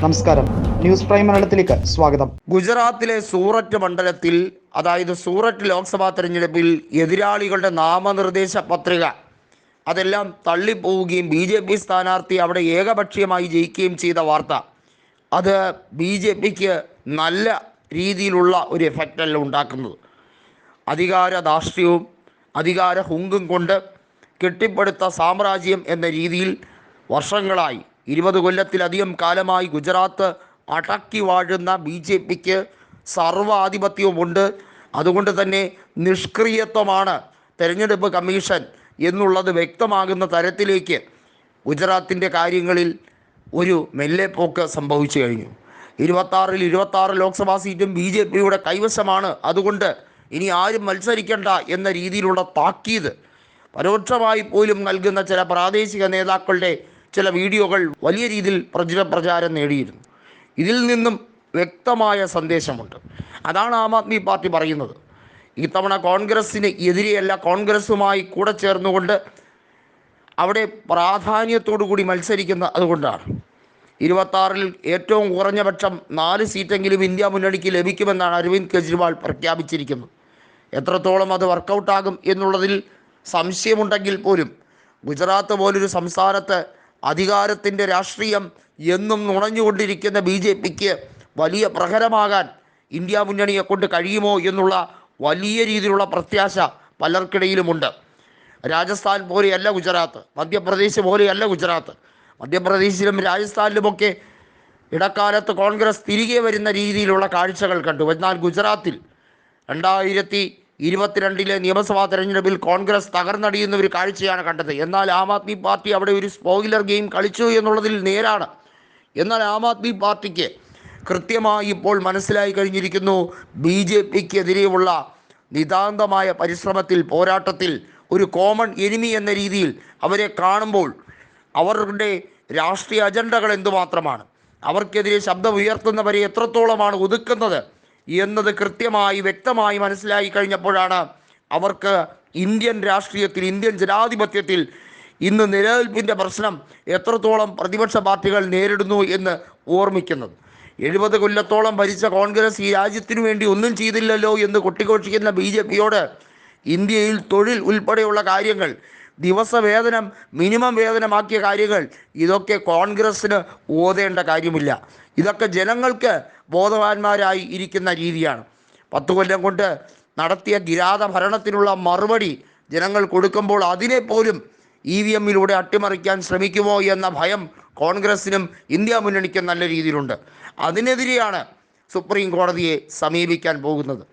നമസ്കാരം. News prime മലയാളത്തിലേക്ക് സ്വാഗതം. ഗുജറാത്തിലെ സൂററ്റ് മണ്ഡലത്തിൽ അതായത് സൂററ്റ് ലോക്സഭാ തെരഞ്ഞെടുപ്പിൽ എതിരാളികളുടെ നാമനിർദ്ദേശ പത്രിക അതെല്ലാം തള്ളിപ്പോവുകയും ബി ജെ പി സ്ഥാനാർത്ഥി അവിടെ ഏകപക്ഷീയമായി ജയിക്കുകയും ചെയ്ത വാർത്ത. അത് ബി ജെ പിക്ക് നല്ല രീതിയിലുള്ള ഒരു എഫക്റ്റല്ല ഉണ്ടാക്കുന്നത്. അധികാര ധാർഷ്ട്യവും അധികാര ഹുങ്കും കൊണ്ട് കെട്ടിപ്പടുത്ത സാമ്രാജ്യം എന്ന രീതിയിൽ വർഷങ്ങളായി ഇരുപത് കൊല്ലത്തിലധികം കാലമായി ഗുജറാത്ത് അടക്കി വാഴുന്ന ബി ജെ പിക്ക് സർവാധിപത്യവുമുണ്ട്. അതുകൊണ്ട് തന്നെ നിഷ്ക്രിയത്വമാണ് തെരഞ്ഞെടുപ്പ് കമ്മീഷൻ എന്നുള്ളത് വ്യക്തമാകുന്ന തരത്തിലേക്ക് ഗുജറാത്തിന്റെ കാര്യങ്ങളിൽ ഒരു മെല്ലെ പോക്ക് സംഭവിച്ചു കഴിഞ്ഞു. ഇരുപത്താറിൽ ഇരുപത്താറ് ലോക്സഭാ സീറ്റും ബി ജെ പിയുടെ കൈവശമാണ്. അതുകൊണ്ട് ഇനി ആരും മത്സരിക്കണ്ട എന്ന രീതിയിലുള്ള താക്കീത് പരോക്ഷമായി പോലും നൽകുന്ന ചില പ്രാദേശിക നേതാക്കളുടെ ചില വീഡിയോകൾ വലിയ രീതിയിൽ പ്രചുര പ്രചാരം നേടിയിരുന്നു. ഇതിൽ നിന്നും വ്യക്തമായ സന്ദേശമുണ്ട്. അതാണ് ആം ആദ്മി പാർട്ടി പറയുന്നത്. ഇത്തവണ കോൺഗ്രസ്സിന് എതിരെയല്ല കോൺഗ്രസ്സുമായി കൂടെ ചേർന്നുകൊണ്ട് അവിടെ പ്രാധാന്യത്തോടു കൂടി മത്സരിക്കുന്ന അതുകൊണ്ടാണ്. ഇരുപത്താറിൽ ഏറ്റവും കുറഞ്ഞ പക്ഷം നാല് സീറ്റെങ്കിലും ഇന്ത്യ മുന്നണിക്ക് ലഭിക്കുമെന്നാണ് അരവിന്ദ് കെജ്രിവാൾ പ്രഖ്യാപിച്ചിരിക്കുന്നത്. എത്രത്തോളം അത് വർക്കൗട്ടാകും എന്നുള്ളതിൽ സംശയമുണ്ടെങ്കിൽ പോലും ഗുജറാത്ത് പോലൊരു സംസ്ഥാനത്ത് അധികാരത്തിന്റെ രാഷ്ട്രീയം എന്നും നുണഞ്ഞുകൊണ്ടിരിക്കുന്ന ബി ജെ പിക്ക് വലിയ പ്രഹരമാകാൻ ഇന്ത്യ മുന്നണിയെ കൊണ്ട് കഴിയുമോ എന്നുള്ള വലിയ രീതിയിലുള്ള പ്രത്യാശ പലർക്കിടയിലുമുണ്ട്. രാജസ്ഥാൻ പോലെയല്ല ഗുജറാത്ത് മധ്യപ്രദേശ് പോലെയല്ല ഗുജറാത്ത്. മധ്യപ്രദേശിലും രാജസ്ഥാനിലുമൊക്കെ ഇടക്കാലത്ത് കോൺഗ്രസ് തിരികെ വരുന്ന രീതിയിലുള്ള കാഴ്ചകൾ കണ്ടു. എന്നാൽ ഗുജറാത്തിൽ രണ്ടായിരത്തി ഇരുപത്തിരണ്ടിലെ നിയമസഭാ തെരഞ്ഞെടുപ്പിൽ കോൺഗ്രസ് തകർന്നടിയുന്ന ഒരു കാഴ്ചയാണ് കണ്ടത്. എന്നാൽ ആം ആദ്മി പാർട്ടി അവിടെ ഒരു സ്പോയിലർ ഗെയിം കളിച്ചു എന്നുള്ളതിൽ നേരാണ്. എന്നാൽ ആം ആദ്മി പാർട്ടിക്ക് കൃത്യമായി ഇപ്പോൾ മനസ്സിലായി കഴിഞ്ഞിരിക്കുന്നു ബി ജെ പിക്കെതിരെയുള്ള നിതാന്തമായ പരിശ്രമത്തിൽ പോരാട്ടത്തിൽ ഒരു കോമൺ എനിമി എന്ന രീതിയിൽ അവരെ കാണുമ്പോൾ അവരുടെ രാഷ്ട്രീയ അജണ്ടകൾ എന്തുമാത്രമാണ്? അവർക്കെതിരെ ശബ്ദം ഉയർത്തുന്നവരെ എത്രത്തോളമാണ് ഒതുക്കുന്നത്? എന്നത് കൃത്യമായി വ്യക്തമായി മനസ്സിലായി കഴിഞ്ഞപ്പോഴാണ് അവർക്ക് ഇന്ത്യൻ രാഷ്ട്രീയത്തിൽ ഇന്ത്യൻ ജനാധിപത്യത്തിൽ ഇന്ന് നിലനിൽപ്പിന്റെ പ്രശ്നം എത്രത്തോളം പ്രതിപക്ഷ പാർട്ടികൾ നേരിടുന്നു എന്ന് ഓർമ്മിക്കുന്നത്. എഴുപത് കൊല്ലത്തോളം ഭരിച്ച കോൺഗ്രസ് ഈ രാജ്യത്തിനു വേണ്ടി ഒന്നും ചെയ്തില്ലല്ലോ എന്ന് കൊട്ടിഘോഷിക്കുന്ന ബി ഇന്ത്യയിൽ തൊഴിൽ ഉൾപ്പെടെയുള്ള കാര്യങ്ങൾ ദിവസവേതനം മിനിമം വേതനമാക്കിയ കാര്യങ്ങൾ ഇതൊക്കെ കോൺഗ്രസ്സിന് ഓതേണ്ട കാര്യമില്ല. ഇതൊക്കെ ജനങ്ങൾക്ക് ബോധവാന്മാരായി ഇരിക്കുന്ന രീതിയാണ്. പത്ത് കൊല്ലം കൊണ്ട് നടത്തിയ കിരാത ഭരണത്തിനുള്ള മറുപടി ജനങ്ങൾ കൊടുക്കുമ്പോൾ അതിനെ പോലും ഇ വി എമ്മിലൂടെ അട്ടിമറിക്കാൻ ശ്രമിക്കുമോ എന്ന ഭയം കോൺഗ്രസിനും ഇന്ത്യ മുന്നണിക്കും നല്ല രീതിയിലുണ്ട്. അതിനെതിരെയാണ് സുപ്രീം കോടതിയെ സമീപിക്കാൻ പോകുന്നത്.